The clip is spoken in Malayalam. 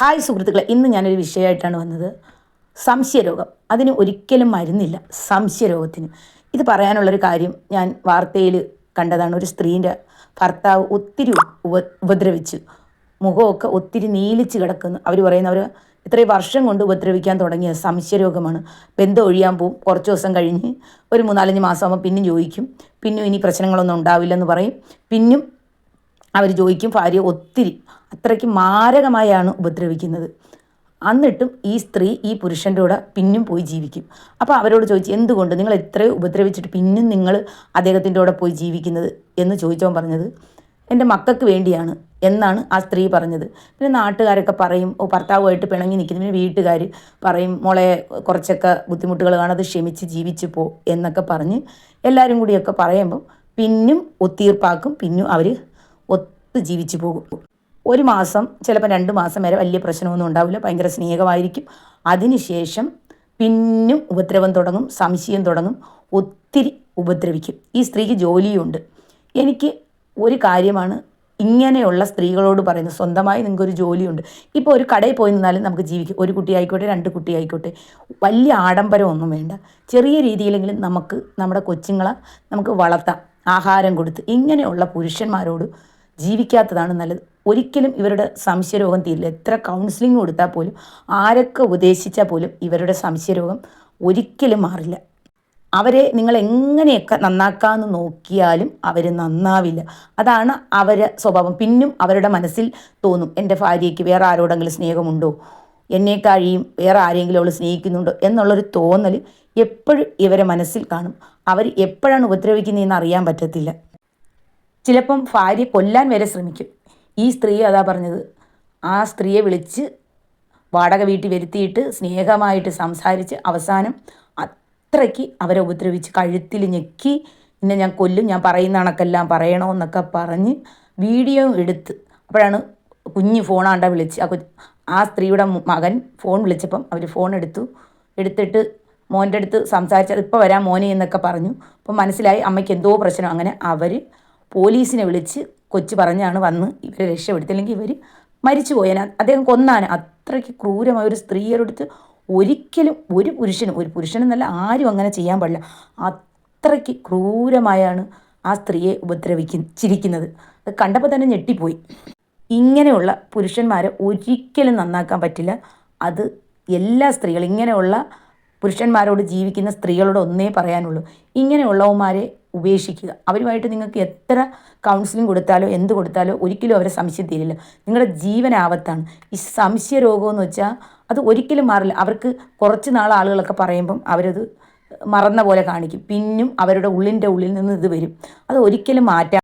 ഹായ് സുഹൃത്തുക്കളെ ഇന്ന് ഞാനൊരു വിഷയമായിട്ടാണ് വന്നത്. സംശയരോഗം. അതിന് ഒരിക്കലും മരുന്നില്ല. സംശയരോഗത്തിന്. ഇത് പറയാനുള്ളൊരു കാര്യം ഞാൻ വാർത്തയിൽ കണ്ടതാണ്. ഒരു സ്ത്രീന്റെ ഭർത്താവ് ഒത്തിരി ഉപ ഉപദ്രവിച്ചു. മുഖമൊക്കെ ഒത്തിരി നീലിച്ച് കിടക്കുന്നു. അവർ പറയുന്ന അവർ ഇത്രയും വർഷം കൊണ്ട് ഉപദ്രവിക്കാൻ തുടങ്ങിയ സംശയരോഗമാണ്. ബന്ധം ഒഴിയാൻ പോവും. കുറച്ച് ദിവസം കഴിഞ്ഞ് ഒരു മൂന്നാലഞ്ച് മാസമാകുമ്പോൾ പിന്നെയും പിന്നും ചോദിക്കും. പിന്നും ഇനി പ്രശ്നങ്ങളൊന്നും ഉണ്ടാവില്ലെന്ന് പറയും. പിന്നും അവർ ചോദിക്കും ഭാര്യ ഒത്തിരി. അത്രയ്ക്ക് മാരകമായാണ് ഉപദ്രവിക്കുന്നത്. എന്നിട്ടും ഈ സ്ത്രീ ഈ പുരുഷന്റെ കൂടെ പിന്നും പോയി ജീവിക്കും. അപ്പോൾ അവരോട് ചോദിച്ചു എന്തുകൊണ്ട് നിങ്ങൾ ഇത്രയും ഉപദ്രവിച്ചിട്ട് പിന്നും നിങ്ങൾ അദ്ദേഹത്തിന്റെ കൂടെ പോയി ജീവിക്കുന്നത്? എന്ന് ചോദിച്ചവൻ പറഞ്ഞത് എന്റെ മക്കൾക്ക് വേണ്ടിയാണ് എന്നാണ് ആ സ്ത്രീ പറഞ്ഞത്. പിന്നെ നാട്ടുകാരൊക്കെ പറയും ഓ ഭർത്താവുമായിട്ട് പിണങ്ങി നിൽക്കുന്നു. പിന്നെ വീട്ടുകാർ പറയും മോളെ കുറച്ചൊക്കെ ബുദ്ധിമുട്ടുകൾ കാണാതെ ക്ഷമിച്ച് ജീവിച്ചു പോ എന്നൊക്കെ പറഞ്ഞ് എല്ലാവരും കൂടിയൊക്കെ പറയുമ്പം പിന്നും ഒത്തീർപ്പാക്കും പിന്നും അവർ ഒത്ത് ജീവിച്ചു പോകും. ഒരു മാസം ചിലപ്പോൾ രണ്ട് മാസം വരെ വലിയ പ്രശ്നമൊന്നും ഉണ്ടാവില്ല. ഭയങ്കര സ്നേഹമായിരിക്കും. അതിനുശേഷം പിന്നും ഉപദ്രവം തുടങ്ങും സംശയം തുടങ്ങും ഒത്തിരി ഉപദ്രവിക്കും. ഈ സ്ത്രീക്ക് ജോലിയുണ്ട്. എനിക്ക് ഒരു കാര്യമാണ് ഇങ്ങനെയുള്ള സ്ത്രീകളോട് പറയുന്നത്. സ്വന്തമായി നിങ്ങൾക്കൊരു ജോലിയുണ്ട്. ഇപ്പോൾ ഒരു കടയിൽ പോയി നിന്നാലും നമുക്ക് ജീവിക്കും. ഒരു കുട്ടി ആയിക്കോട്ടെ രണ്ട് കുട്ടി ആയിക്കോട്ടെ. വലിയ ആഡംബരമൊന്നും വേണ്ട. ചെറിയ രീതിയിലെങ്കിലും നമുക്ക് നമ്മുടെ കൊച്ചുങ്ങളെ നമുക്ക് വളർത്താം. ആഹാരം കൊടുത്ത് ഇങ്ങനെയുള്ള പുരുഷന്മാരോട് ജീവിക്കാത്തതാണ് നല്ലത്. ഒരിക്കലും ഇവരുടെ സംശയരോഗം തീരില്ല. എത്ര കൗൺസിലിംഗ് കൊടുത്താൽ പോലും ആരൊക്കെ ഉപദേശിച്ചാൽ പോലും ഇവരുടെ സംശയരോഗം ഒരിക്കലും മാറില്ല. അവരെ നിങ്ങൾ എങ്ങനെയൊക്കെ നന്നാക്കാമെന്ന് നോക്കിയാലും അവർ നന്നാവില്ല. അതാണ് അവരെ സ്വഭാവം. പിന്നും അവരുടെ മനസ്സിൽ തോന്നും എന്റെ ഭാര്യയ്ക്ക് വേറെ ആരോടെങ്കിലും സ്നേഹമുണ്ടോ? എന്നെ കഴിയും വേറെ ആരെങ്കിലും അവൾ സ്നേഹിക്കുന്നുണ്ടോ? എന്നുള്ളൊരു തോന്നൽ എപ്പോഴും ഇവരെ മനസ്സിൽ കാണും. അവർ എപ്പോഴാണ് ഉപദ്രവിക്കുന്നതെന്ന് അറിയാൻ പറ്റത്തില്ല. ചിലപ്പം ഭാര്യ കൊല്ലാൻ വരെ ശ്രമിക്കും. ഈ സ്ത്രീ അതാ പറഞ്ഞത്. ആ സ്ത്രീയെ വിളിച്ച് വാടക വീട്ടിൽ വരുത്തിയിട്ട് സ്നേഹമായിട്ട് സംസാരിച്ച് അവസാനം അത്രയ്ക്ക് അവരെ ഉപദ്രവിച്ച് കഴുത്തിൽ ഞെക്കി പിന്നെ ഞാൻ കൊല്ലും ഞാൻ പറയുന്ന കണക്കെല്ലാം പറയണമെന്നൊക്കെ പറഞ്ഞ് വീഡിയോ എടുത്ത് അപ്പോഴാണ് കുഞ്ഞ് ഫോണാണ്ട വിളിച്ച്. ആ ആ സ്ത്രീയുടെ മകൻ ഫോൺ വിളിച്ചപ്പം അവർ ഫോൺ എടുത്തു. എടുത്തിട്ട് മോന്റെ അടുത്ത് സംസാരിച്ചത് ഇപ്പോൾ വരാം മോനെ എന്നൊക്കെ പറഞ്ഞു. അപ്പം മനസ്സിലായി അമ്മയ്ക്ക് എന്തോ പ്രശ്നം. അങ്ങനെ അവർ പോലീസിനെ വിളിച്ച് കൊച്ചു പറഞ്ഞാണ് വന്ന് ഇവരെ രക്ഷപ്പെടുത്തില്ലെങ്കിൽ ഇവർ മരിച്ചു പോയേനെ. അദ്ദേഹം കൊന്നാണ്. അത്രയ്ക്ക് ക്രൂരമായ ഒരു സ്ത്രീയോടടുത്ത് ഒരിക്കലും ഒരു പുരുഷനും ഒരു പുരുഷനെന്നല്ല ആരും അങ്ങനെ ചെയ്യാൻ പാടില്ല. അത്രയ്ക്ക് ക്രൂരമായാണ് ആ സ്ത്രീയെ ഉപദ്രവിച്ചിരിക്കുന്നത്. അത് കണ്ടപ്പോൾ തന്നെ ഞെട്ടിപ്പോയി. ഇങ്ങനെയുള്ള പുരുഷന്മാരെ ഒരിക്കലും നന്നാക്കാൻ പറ്റില്ല. അത് എല്ലാ സ്ത്രീകളും ഇങ്ങനെയുള്ള പുരുഷന്മാരോട് ജീവിക്കുന്ന സ്ത്രീകളോട് ഒന്നേ പറയാനുള്ളൂ. ഇങ്ങനെയുള്ളവന്മാരെ ഉപേക്ഷിക്കുക. അവരുമായിട്ട് നിങ്ങൾക്ക് എത്ര കൗൺസിലിംഗ് കൊടുത്താലോ എന്ത് കൊടുത്താലോ ഒരിക്കലും അവരെ സംശയം തീരില്ല. നിങ്ങളുടെ ജീവൻ ആപത്താണ്. ഈ സംശയ രോഗമെന്ന് വെച്ചാൽ അത് ഒരിക്കലും മാറില്ല. അവർക്ക് കുറച്ച് നാൾ ആളുകളൊക്കെ പറയുമ്പം അവരത് മറന്ന പോലെ കാണിക്കും. പിന്നും അവരുടെ ഉള്ളിന്റെ ഉള്ളിൽ നിന്ന് ഇത് വരും. അത് ഒരിക്കലും മാറ്റാൻ